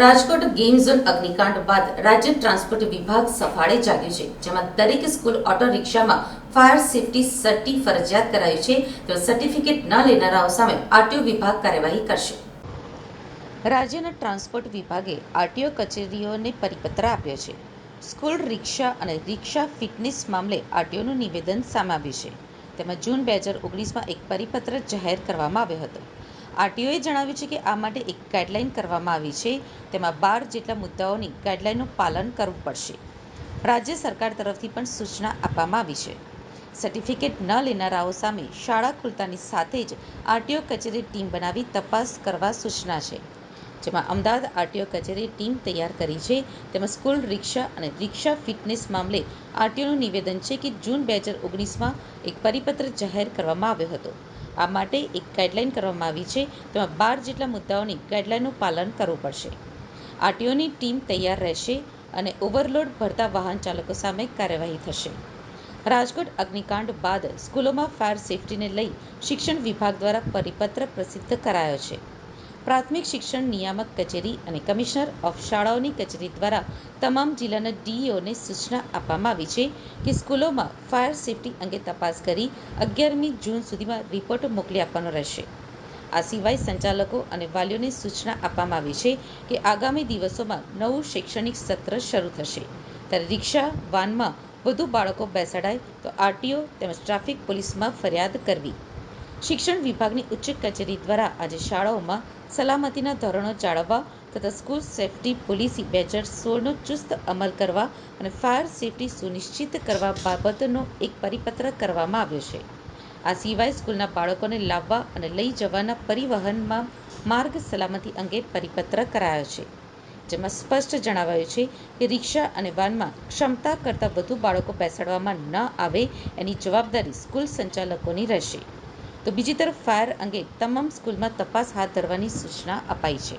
Rajkot game zone અગ્નિકાંડ બાદ રાજ્ય transport વિભાગ સફાળે જાગ્યું છે, જેમાં દરેક સ્કૂલ ઓટો રિક્ષામાં ફાયર સેફટી સર્ટી ફરજિયાત કરાયું છે, તો સર્ટિફિકેટ ન લેનારાઓ સામે આરટીઓ વિભાગ કાર્યવાહી કરશે. રાજ્યના ટ્રાન્સપોર્ટ વિભાગે આરટીઓ કચેરીઓને પરિપત્ર આપ્યો છે. સ્કૂલ રિક્ષા અને રિક્ષા ફિટનેસ મામલે આરટીઓનું નિવેદન સામે આવ્યું છે. તેમાં જૂન બે હજાર ઓગણીસમાં એક પરિપત્ર જાહેર કરવામાં આવ્યો હતો. આરટીઓએ જણાવ્યું છે કે આ માટે એક ગાઈડલાઈન કરવામાં આવી છે. તેમાં બાર જેટલા મુદ્દાઓની ગાઈડલાઈનનું પાલન કરવું પડશે. રાજ્ય સરકાર તરફથી પણ સૂચના આપવામાં આવી છે. સર્ટિફિકેટ ન લેનારાઓ સામે શાળા ખુલતાની સાથે જ આરટીઓ કચેરી ટીમ બનાવી તપાસ કરવા સૂચના છે. જેમાં અમદાવાદ આરટીઓ કચેરી ટીમ તૈયાર કરી છે. તેમાં સ્કૂલ રિક્ષા અને રિક્ષા ફિટનેસ મામલે આરટીઓનું નિવેદન છે કે જૂન બે હજાર ઓગણીસમાં એક પરિપત્ર જાહેર કરવામાં આવ્યો હતો. આ માટે એક ગાઈડલાઈન કરવામાં આવી છે. તેમાં બાર જેટલા મુદ્દાઓની ગાઈડલાઈનનું પાલન કરવું પડશે. આરટીઓની ટીમ તૈયાર રહેશે અને ઓવરલોડ ભરતા વાહન ચાલકો સામે કાર્યવાહી થશે. રાજકોટ અગ્નિકાંડ બાદ સ્કૂલોમાં ફાયર સેફટીને લઈ શિક્ષણ વિભાગ દ્વારા પરિપત્ર પ્રસિદ્ધ કરાયો છે. પ્રાથમિક શિક્ષણ નિયામક કચેરી અને કમિશનર ઓફ શાળાઓની કચેરી દ્વારા તમામ જિલ્લાના ડીઈઓને સૂચના આપવામાં આવી છે કે સ્કૂલોમાં ફાયર સેફટી અંગે તપાસ કરી અગિયારમી જૂન સુધીમાં રિપોર્ટ મોકલી આપવાનો રહેશે. આ સિવાય સંચાલકો અને વાલીઓને સૂચના આપવામાં આવી છે કે આગામી દિવસોમાં નવું શૈક્ષણિક સત્ર શરૂ થશે. ત્યારે રિક્ષા, વાનમાં વધુ બાળકો બેસાડાય તો આરટીઓ તેમજ ટ્રાફિક પોલીસમાં ફરિયાદ કરવી. શિક્ષણ વિભાગની ઉચ્ચ કચેરી દ્વારા આજે શાળાઓમાં સલામતીના ધોરણો જાળવવા તથા સ્કૂલ સેફટી પોલિસી બે હજાર સોળનો ચુસ્ત અમલ કરવા અને ફાયર સેફટી સુનિશ્ચિત કરવા બાબતનો એક પરિપત્ર કરવામાં આવ્યો છે. આ સિવાય સ્કૂલના બાળકોને લાવવા અને લઈ જવાના પરિવહનમાં માર્ગ સલામતી અંગે પરિપત્ર કરાયો છે. જેમાં સ્પષ્ટ જણાવાયું છે કે રિક્ષા અને વાનમાં ક્ષમતા કરતાં વધુ બાળકો બેસાડવામાં ન આવે એની જવાબદારી સ્કૂલ સંચાલકોની રહેશે. તો બીજી તરફ ફાયર અંગે તમામ સ્કૂલમાં તપાસ હાથ ધરવાની સૂચના અપાઈ છે.